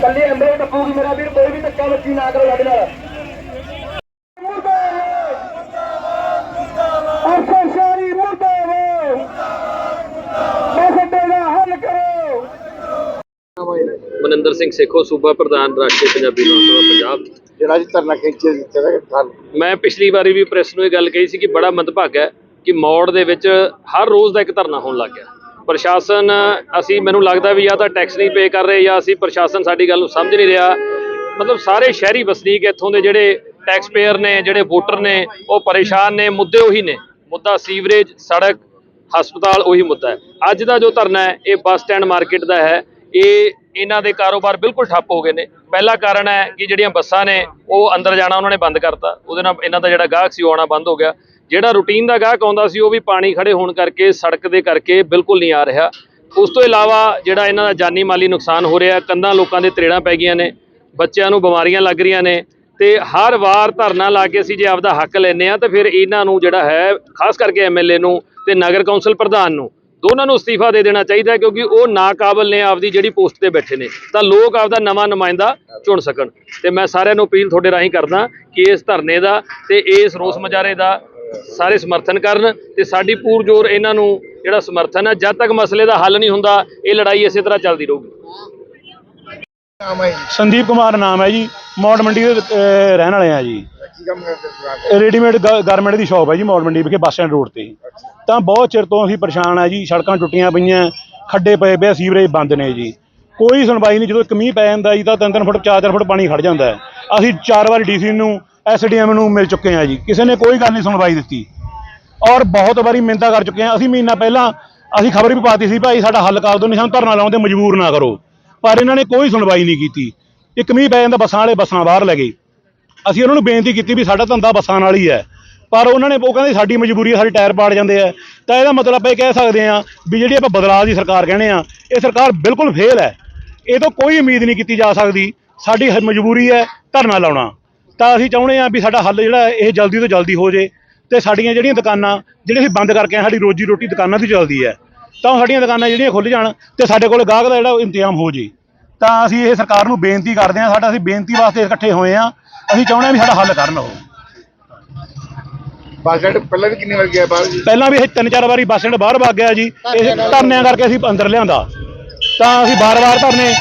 ਕੱਲੀ ਅੰਦਰ ਟੱਪੂਗੀ ਮੇਰਾ ਵੀਰ ਕੋਈ ਵੀ ਧੱਕਾ ਬੱਚੀ ਨਾ ਕਰੋ ਸਾਡੇ ਨਾਲ। ਮਨਿੰਦਰ ਸਿੰਘ ਸੇਖੋ ਸੂਬਾ ਪ੍ਰਧਾਨ ਰਾਸ਼ਟਰੀ ਪੰਜਾਬੀ ਲੋਕ ਸਭਾ ਪੰਜਾਬ। ਜਿਹੜਾ ਅੱਜ ਧਰਨਾ ਖਿੱਚਿਆ ਦਿੱਤਾ ਮੈਂ ਪਿਛਲੀ ਵਾਰੀ ਵੀ ਪ੍ਰੈਸ ਨੂੰ ਇਹ ਗੱਲ ਕਹੀ ਸੀ ਕਿ ਬੜਾ ਮੰਦਭਾਗਾ ਹੈ। ਕਿ ਮੌੜ ਦੇ ਵਿੱਚ ਹਰ ਰੋਜ਼ ਦਾ ਇੱਕ ਧਰਨਾ ਹੋਣ ਲੱਗ ਗਿਆ। ਪ੍ਰਸ਼ਾਸਨ, ਅਸੀਂ ਮੈਨੂੰ ਲੱਗਦਾ ਵੀ ਜਾਂ ਤਾਂ ਟੈਕਸ ਨਹੀਂ ਪੇ ਕਰ ਰਹੇ ਜਾਂ ਅਸੀਂ ਪ੍ਰਸ਼ਾਸਨ ਸਾਡੀ ਗੱਲ ਨੂੰ ਸਮਝ ਨਹੀਂ ਰਿਹਾ। ਮਤਲਬ ਸਾਰੇ ਸ਼ਹਿਰੀ ਵਸਨੀਕ ਇੱਥੋਂ ਦੇ ਜਿਹੜੇ ਟੈਕਸ ਪੇਅਰ ਨੇ, ਜਿਹੜੇ ਵੋਟਰ ਨੇ, ਉਹ ਪਰੇਸ਼ਾਨ ਨੇ, ਮੁੱਦੇ ਉਹੀ ਨੇ। ਮੁੱਦਾ ਸੀਵਰੇਜ, ਸੜਕ, ਹਸਪਤਾਲ ਉਹੀ ਮੁੱਦਾ ਹੈ। ਅੱਜ ਦਾ ਜੋ ਧਰਨਾ ਹੈ, ਇਹ ਬੱਸ ਸਟੈਂਡ ਮਾਰਕੀਟ ਦਾ ਹੈ। ਇਹ ਇਹਨਾਂ ਦੇ ਕਾਰੋਬਾਰ ਬਿਲਕੁਲ ਠੱਪ ਹੋ ਗਏ ਨੇ। ਪਹਿਲਾ ਕਾਰਨ ਹੈ ਕਿ ਜਿਹੜੀਆਂ ਬੱਸਾਂ ਨੇ, ਉਹ ਅੰਦਰ ਜਾਣਾ ਉਹਨਾਂ ਨੇ ਬੰਦ ਕਰਤਾ। ਉਹਦੇ ਨਾਲ ਇਹਨਾਂ ਦਾ ਜਿਹੜਾ ਗਾਹਕ ਸੀ, ਉਹ ਆਉਣਾ ਬੰਦ ਹੋ ਗਿਆ। ਜਿਹੜਾ ਰੂਟੀਨ ਦਾ ਗਾਹਕ ਆਉਂਦਾ ਸੀ, ਉਹ ਵੀ ਪਾਣੀ ਖੜੇ ਹੋਣ ਕਰਕੇ, ਸੜਕ ਦੇ ਕਰਕੇ ਬਿਲਕੁਲ ਨਹੀਂ ਆ ਰਿਹਾ। ਉਸ ਤੋਂ ਇਲਾਵਾ ਜਿਹੜਾ ਇਹਨਾਂ ਦਾ ਜਾਨੀ ਮਾਲੀ ਨੁਕਸਾਨ ਹੋ ਰਿਹਾ, ਕੰਧਾਂ ਲੋਕਾਂ ਦੇ ਤਰੇੜਾਂ ਪੈ ਗਈਆਂ ਨੇ, ਬੱਚਿਆਂ ਨੂੰ ਬਿਮਾਰੀਆਂ ਲੱਗ ਰਹੀਆਂ ਨੇ, ਤੇ ਹਰ ਵਾਰ ਧਰਨਾ ਲਾ ਕੇ ਅਸੀਂ ਜੇ ਆਪਦਾ ਹੱਕ ਲੈਨੇ ਆ ਤਾਂ ਫਿਰ ਇਹਨਾਂ ਨੂੰ ਜਿਹੜਾ ਹੈ, ਖਾਸ ਕਰਕੇ ਐਮਐਲਏ ਨੂੰ ਤੇ ਨਗਰ ਕੌਂਸਲ ਪ੍ਰਧਾਨ ਨੂੰ, ਦੋਨਾਂ ਨੂੰ ਅਸਤੀਫਾ ਦੇ ਦੇਣਾ ਚਾਹੀਦਾ ਕਿਉਂਕਿ ਉਹ ਨਾਕਾਬਲ ਨੇ ਆਪਦੀ ਜਿਹੜੀ ਪੋਸਟ ਤੇ ਬੈਠੇ ਨੇ। ਤਾਂ ਲੋਕ ਆਪਦਾ ਨਵਾਂ ਨੁਮਾਇੰਦਾ ਚੁਣ ਸਕਣ। ਤੇ ਮੈਂ ਸਾਰਿਆਂ ਨੂੰ ਅਪੀਲ ਤੁਹਾਡੇ ਰਾਹੀਂ ਕਰਦਾ ਕਿ ਇਸ ਧਰਨੇ ਦਾ ਤੇ ਇਸ ਰੋਸ ਮੁਜ਼ਾਹਰੇ ਦਾ ਸਾਰੇ ਸਮਰਥਨ ਕਰਨ ਤੇ ਸਾਡੀ ਪੂਰ ਜ਼ੋਰ ਇਹਨਾਂ ਨੂੰ ਜਿਹੜਾ ਸਮਰਥਨ ਹੈ ਜਦ ਤੱਕ ਮਸਲੇ ਦਾ ਹੱਲ ਨਹੀਂ ਹੁੰਦਾ ਇਹ ਲੜਾਈ ਇਸੇ ਤਰ੍ਹਾਂ ਚੱਲਦੀ ਰਹੂਗੀ। ਨਾਮ ਹੈ ਸੰਦੀਪ ਕੁਮਾਰ ਨਾਮ ਹੈ ਜੀ ਮੌੜ ਮੰਡੀ ਦੇ ਰਹਿਣ ਵਾਲੇ ਆ ਜੀ। ਕੰਮ ਰੈਡੀਮੇਡ ਗਾਰਮੈਂਟ ਦੀ ਸ਼ਾਪ ਹੈ ਜੀ ਮੌੜ ਮੰਡੀ ਵਿਖੇ ਬੱਸ ਸਟੈਂਡ ਰੋਡ ਤੇ। ਤਾਂ ਬਹੁਤ ਚਿਰ ਤੋਂ ਅਸੀਂ ਪਰੇਸ਼ਾਨ ਆ ਜੀ ਸੜਕਾਂ ਟੁੱਟੀਆਂ ਪਈਆਂ ਖੱਡੇ ਪਏ ਪਏ ਸੀਵਰੇਜ ਬੰਦ ਨੇ ਜੀ। ਕੋਈ ਸੁਣਵਾਈ ਨਹੀਂ ਜਦੋਂ ਇੱਕ ਮੀਂਹ ਪੈ ਜਾਂਦਾ ਜੀ ਤਾਂ ਤਿੰਨ ਤਿੰਨ ਫੁੱਟ ਚਾਰ ਚਾਰ ਫੁੱਟ ਪਾਣੀ ਖੜ ਜਾਂਦਾ ਹੈ। ਅਸੀਂ ਚਾਰ ਵਾਰ ਡੀਸੀ ਨੂੰ ਐਸਡੀਐਮ ਨੂੰ ਮਿਲ ਚੁੱਕੇ ਆ ਜੀ। ਕਿਸੇ ਨੇ ਕੋਈ ਗੱਲ ਨਹੀਂ ਸੁਣਵਾਈ ਦਿੱਤੀ। ਔਰ ਬਹੁਤ ਵਾਰੀ ਮਿੰਤਾ ਕਰ ਚੁੱਕੇ ਆ। ਅਸੀਂ ਮਹੀਨਾ ਪਹਿਲਾਂ ਅਸੀਂ ਖਬਰ ਵੀ ਪਾਤੀ ਸੀ, ਭਾਈ ਸਾਡਾ ਹੱਲ ਕਰ ਦਿਓ, ਨਹੀਂ ਸਾਨੂੰ ਧਰਨਾ ਲਾਉਣ ਤੇ ਮਜਬੂਰ ਨਾ ਕਰੋ। ਪਰ ਇਹਨਾਂ ਨੇ ਕੋਈ ਸੁਣਵਾਈ ਨਹੀਂ ਕੀਤੀ। ਇੱਕ ਮੀਂਹ ਪੈ ਜਾਂਦਾ, ਬੱਸਾਂ ਵਾਲੇ ਬੱਸਾਂ ਬਾਹਰ ਲੈ ਗਏ। ਅਸੀਂ ਉਹਨਾਂ ਨੂੰ ਬੇਨਤੀ ਕੀਤੀ ਵੀ ਸਾਡਾ ਧੰਦਾ ਬੱਸਾਂ ਨਾਲ ਹੀ ਹੈ। ਪਰ ਉਹਨਾਂ ਨੇ ਉਹ ਕਹਿੰਦੇ ਸਾਡੀ ਮਜਬੂਰੀ ਹੈ ਸਾਡੇ ਟਾਇਰ ਪਾੜ ਜਾਂਦੇ ਆ। ਤਾਂ ਇਹਦਾ ਮਤਲਬ ਆਪਾਂ ਇਹ ਕਹਿ ਸਕਦੇ ਆ ਵੀ ਜਿਹੜੀ ਆਪਾਂ ਬਦਲਾਅ ਦੀ ਸਰਕਾਰ ਕਹਿੰਦੇ ਆ, ਇਹ ਸਰਕਾਰ ਬਿਲਕੁਲ ਫੇਲ ਹੈ। ਇਹ ਤੋਂ ਕੋਈ ਉਮੀਦ ਨਹੀਂ ਕੀਤੀ ਜਾ ਸਕਦੀ। ਸਾਡੀ ਹ- ਮਜਬੂਰੀ ਹੈ ਧਰਨਾ ਲਾਉਣਾ। ਤਾਂ ਅਸੀਂ ਚਾਹੁੰਦੇ ਆ ਵੀ ਸਾਡਾ ਹੱਲ ਜਿਹੜਾ ਇਹ ਜਲਦੀ ਤੋਂ ਜਲਦੀ ਹੋ ਜੇ ਤੇ ਸਾਡੀਆਂ ਜਿਹੜੀਆਂ ਦੁਕਾਨਾਂ ਜਿਹੜੀਆਂ ਅਸੀਂ ਬੰਦ ਕਰਕੇ ਆਏ ਸਾਡੀ ਰੋਜੀ ਰੋਟੀ ਦੁਕਾਨਾਂ ਦੀ ਚੱਲਦੀ ਹੈ ਤਾਂ ਸਾਡੀਆਂ ਦੁਕਾਨਾਂ ਜਿਹੜੀਆਂ ਖੁੱਲ ਜਾਣ ਤੇ ਸਾਡੇ ਕੋਲ ਗਾਹਕ ਦਾ ਜਿਹੜਾ ਇੰਤਜ਼ਾਮ ਹੋ ਜੇ। ਤਾਂ ਅਸੀਂ ਇਹ ਸਰਕਾਰ ਨੂੰ ਬੇਨਤੀ ਕਰਦੇ ਹਾਂ ਸਾਡਾ ਅਸੀਂ ਬੇਨਤੀ ਵਾਸਤੇ ਇਕੱਠੇ ਹੋਏ ਆ ਅਸੀਂ ਚਾਹੁੰਦੇ ਹਾਂ ਵੀ ਸਾਡਾ ਹੱਲ ਕਰਨ ਉਹ। ਬੱਸ ਸਟੈਂਡ ਪਹਿਲਾਂ ਵੀ ਕਿੰਨੀ ਵਾਰ ਗਿਆ ਬਾਹਰ ਜੀ? ਪਹਿਲਾਂ ਵੀ ਇਹ ਤਿੰਨ ਚਾਰ ਵਾਰੀ ਬੱਸ ਸਟੈਂਡ ਬਾਹਰ ਵਗ ਗਿਆ ਜੀ ਇਹ ਧਰਨਿਆਂ ਕਰਕੇ ਅਸੀਂ ਅੰਦਰ ਲਿਆਂਦਾ। ਤਾਂ ਅਸੀਂ ਬਾਰ-ਬਾਰ ਧਰਨੇ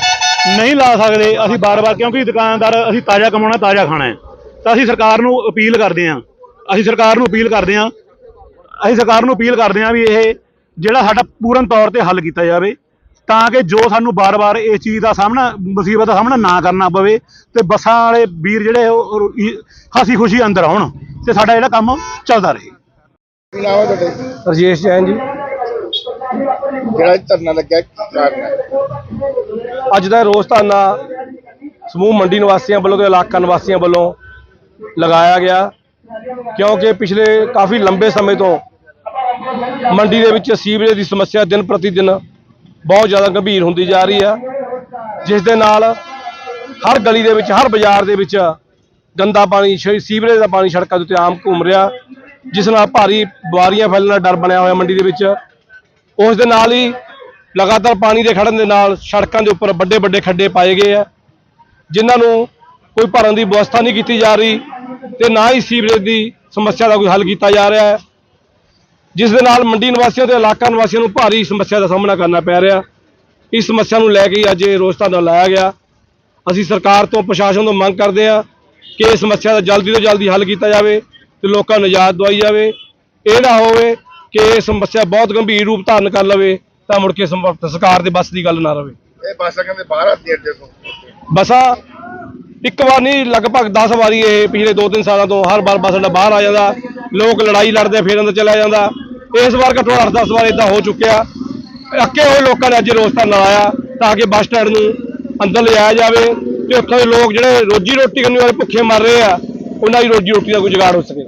ਨਹੀਂ ਲਾ ਸਕਦੇ ਅਸੀਂ ਬਾਰ-ਬਾਰ ਕਿਉਂਕਿ ਦੁਕਾਨਦਾਰ ਅਸੀਂ ਤਾਜ਼ਾ ਕਮਾਉਣਾ ਤਾਜ਼ਾ ਖਾਣਾ ਹੈ। ਤਾਂ ਅਸੀਂ ਸਰਕਾਰ ਨੂੰ ਅਪੀਲ ਕਰਦੇ ਹਾਂ। ਅਸੀਂ ਸਰਕਾਰ ਨੂੰ ਅਪੀਲ ਕਰਦੇ ਹਾਂ। ਅਸੀਂ ਸਰਕਾਰ ਨੂੰ ਅਪੀਲ ਕਰਦੇ ਹਾਂ ਵੀ ਇਹ ਜਿਹੜਾ ਸਾਡਾ ਪੂਰਨ ਤੌਰ ਤੇ ਹੱਲ ਕੀਤਾ ਜਾਵੇ ਤਾਂ ਕਿ ਜੋ ਸਾਨੂੰ ਬਾਰ-ਬਾਰ ਇਸ ਚੀਜ਼ ਦਾ ਸਾਹਮਣਾ ਮੁਸੀਬਤ ਦਾ ਸਾਹਮਣਾ ਨਾ ਕਰਨਾ ਪਵੇ ਤੇ ਬੱਸਾਂ ਵਾਲੇ ਵੀਰ ਜਿਹੜੇ ਉਹ ਹਾਸੀ ਖੁਸ਼ੀ ਅੰਦਰ ਆਉਣ ਤੇ ਸਾਡਾ ਜਿਹੜਾ ਕੰਮ ਚੱਲਦਾ ਰਹੇ। ਰਜੇਸ਼ ਜੈਨ ਜੀ। ਜਿਹੜਾ ਧਰਨਾ ਲੱਗਿਆ ਅੱਜ ਦਾ ਰੋਸ ਧਰਨਾ ਸਮੂਹ ਮੰਡੀ ਨਿਵਾਸੀਆਂ ਵੱਲੋਂ ਤੇ ਇਲਾਕਾ ਨਿਵਾਸੀਆਂ ਵੱਲੋਂ ਲਗਾਇਆ ਗਿਆ, ਕਿਉਂਕਿ ਪਿਛਲੇ ਕਾਫੀ ਲੰਬੇ ਸਮੇਂ ਤੋਂ ਮੰਡੀ ਦੇ ਵਿੱਚ ਸੀਵਰੇਜ ਦੀ ਸਮੱਸਿਆ ਦਿਨ ਪ੍ਰਤੀ ਦਿਨ ਬਹੁਤ ਜ਼ਿਆਦਾ ਗੰਭੀਰ ਹੁੰਦੀ ਜਾ ਰਹੀ ਆ, ਜਿਸ ਦੇ ਨਾਲ ਹਰ ਗਲੀ ਦੇ ਵਿੱਚ, ਹਰ ਬਾਜ਼ਾਰ ਦੇ ਵਿੱਚ ਗੰਦਾ ਪਾਣੀ ਸੀਵਰੇਜ ਦਾ ਪਾਣੀ ਸੜਕਾਂ ਦੇ ਉੱਤੇ ਆਮ ਘੁੰਮ ਰਿਹਾ, ਜਿਸ ਨਾਲ ਭਾਰੀ ਬਿਮਾਰੀਆਂ ਫੈਲਣ ਦਾ ਡਰ ਬਣਿਆ ਹੋਇਆ ਮੰਡੀ ਦੇ ਵਿੱਚ। ਉਸ ਦੇ ਨਾਲ ਹੀ ਲਗਾਤਾਰ ਪਾਣੀ ਦੇ ਖੜਨ ਦੇ ਨਾਲ ਸੜਕਾਂ ਦੇ ਉੱਪਰ ਵੱਡੇ ਵੱਡੇ ਖੱਡੇ ਪਾਏ ਗਏ ਆ, ਜਿਨ੍ਹਾਂ ਨੂੰ ਕੋਈ ਭਰਨ ਦੀ ਵਿਵਸਥਾ ਨਹੀਂ ਕੀਤੀ ਜਾ ਰਹੀ ਤੇ ਨਾ ਹੀ ਸੀਵਰੇਜ ਦੀ ਸਮੱਸਿਆ ਦਾ ਕੋਈ ਹੱਲ ਕੀਤਾ ਜਾ ਰਿਹਾ ਹੈ। ਜਿਸ ਦੇ ਨਾਲ ਮੰਡੀ ਨਿਵਾਸੀਆਂ ਤੇ ਇਲਾਕਾ ਨਿਵਾਸੀਆਂ ਨੂੰ ਭਾਰੀ ਸਮੱਸਿਆ ਦਾ ਸਾਹਮਣਾ ਕਰਨਾ ਪੈ ਰਿਹਾ। ਇਸ ਸਮੱਸਿਆ ਨੂੰ ਲੈ ਕੇ ਅੱਜ ਇਹ ਰੋਸ ਧਰਨਾ ਲਾਇਆ ਗਿਆ। ਅਸੀਂ ਸਰਕਾਰ ਤੋਂ ਪ੍ਰਸ਼ਾਸਨ ਤੋਂ ਮੰਗ ਕਰਦੇ ਹਾਂ ਕਿ ਇਸ ਸਮੱਸਿਆ ਦਾ ਜਲਦੀ ਤੋਂ ਜਲਦੀ ਹੱਲ ਕੀਤਾ ਜਾਵੇ ਤੇ ਲੋਕਾਂ ਨੂੰ ਨਿਜਾਤ ਦਵਾਈ ਜਾਵੇ। ਇਹ ਨਾ ਹੋਵੇ ਕਿ ਇਹ ਸਮੱਸਿਆ ਬਹੁਤ ਗੰਭੀਰ ਰੂਪ ਧਾਰਨ ਕਰ ਲਵੇ ਤਾਂ ਮੁੜ ਕੇ ਸਰਕਾਰ ਦੇ ਬਸ ਦੀ ਗੱਲ ਨਾ ਰਵੇ। ਇਹ ਬੱਸਾਂ ਕਹਿੰਦੇ ਬਾਹਰ ਅੱਡੇ ਤੋਂ ਬਸਾਂ ਇੱਕ ਵਾਰ ਨਹੀਂ, ਲਗਭਗ 10 ਵਾਰੀ ਇਹ ਪਿਛਲੇ 2-3 ਸਾਲਾਂ ਤੋਂ ਹਰ ਵਾਰ ਬੱਸ ਅੱਡਾ ਬਾਹਰ ਆ ਜਾਂਦਾ। ਲੋਕ ਲੜਾਈ ਲੜਦੇ, ਫਿਰ ਅੰਦਰ ਚਲਾ ਜਾਂਦਾ। ਇਸ ਵਾਰ ਘੱਟੋ 8-10 ਵਾਰ ਇਦਾਂ ਹੋ ਚੁੱਕਿਆ। ਅੱਕੇ ਹੋਏ ਲੋਕਾਂ ਨੇ ਅੱਜ ਰੋਸ ਧਰਨਾ ਲਾਇਆ ਤਾਂ ਕਿ ਬੱਸ ਸਟੈਂਡ ਨੂੰ ਅੰਦਰ ਲਿਆਇਆ ਜਾਵੇ ਤੇ ਉੱਥੋਂ ਦੇ ਲੋਕ ਜਿਹੜੇ ਰੋਜੀ ਰੋਟੀ ਕਰਨ ਵਾਲੇ ਭੁੱਖੇ ਮਰ ਰਹੇ ਆ, ਉਹਨਾਂ ਦੀ ਰੋਜੀ ਰੋਟੀ ਦਾ ਕੋਈ ਜੁਗਾੜ ਹੋ ਸਕੇ।